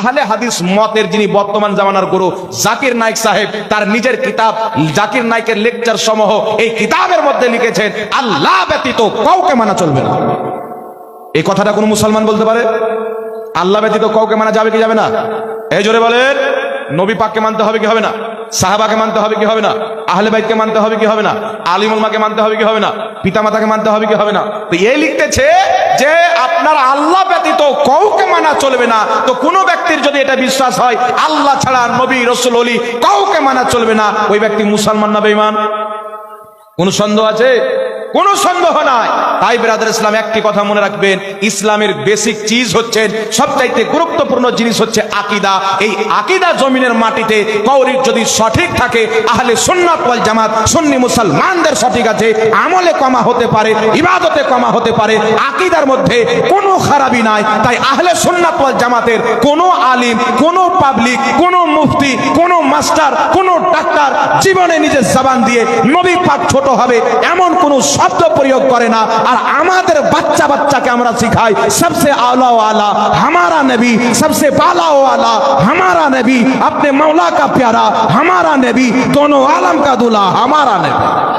আহলে হাদিস মতের যিনি বর্তমান জামানার গুরু জাকির নাইক সাহেব, তার নিজের কিতাব, জাকির নাইকের লেকচার সমূহ এই কিতাবের মধ্যে লিখেছেন, আল্লাহ ব্যতীত কাউকে মানা চলবে না। এই কথাটা কোন মুসলমান বলতে পারে? আল্লাহ ব্যতীত কাউকে মানা যাবে কি যাবে না? এই জোরে বলেন। নবী পাককে মানতে হবে কি হবে না? সাহাবাকে মানতে হবে কি হবে না? আহলে বাইতকে মানতে হবে কি হবে না? আলিমুলমাকে মানতে হবে কি হবে না? পিতামাতাকে মানতে হবে কি হবে না? তো এই লিখতেছে যে আপনার আল্লাহ ব্যতীত কাউকে মানা চলবে না। তো কোনো ব্যক্তির যদি এটা বিশ্বাস হয়, আল্লাহ ছাড়া নবী রসুল অলি কাউকে মানা চলবে না। ওই ব্যক্তি মুসলমান না বেঈমান? কোন সন্দেহ আছে? কোন সন্দেহ নাই। তাই ব্রাদার ইসলাম, একটি কথা মনে রাখবেন, ইসলামের বেসিক চিজ হচ্ছেন সবচাইতে গুরুত্বপূর্ণ জিনিস হচ্ছে আকিদা। এই আকিদা জমিনের মাটিতে কৌরির যদি সঠিক থাকে, আহলে সুন্নাত ওয়াল জামাত, সুন্নি মুসলমানদের সঠিক আছে, আমলে কমা হতে পারে, ইবাদতে কমা হতে পারে, আকিদার মধ্যে কোনো খারাপই নাই। তাই আহলে সুন্নাত ওয়াল জামাতের কোনো আলিম, কোনো পাবলিক কোনো মুফতি কোনো মাস্টার কোনো ডাক্তার জীবনে নিজের জবান দিয়ে নবী পাক ছোট হবে এমন কোনো শব্দ প্রয়োগ করে না আর আমাদের বাচ্চা বাচ্চাকে আমরা শিখাই সবসে আলা আলা हमारा नबी सबसे बाला वाला हमारा नबी अपने मौला का प्यारा हमारा नबी दोनों आलम का दूल्हा हमारा नबी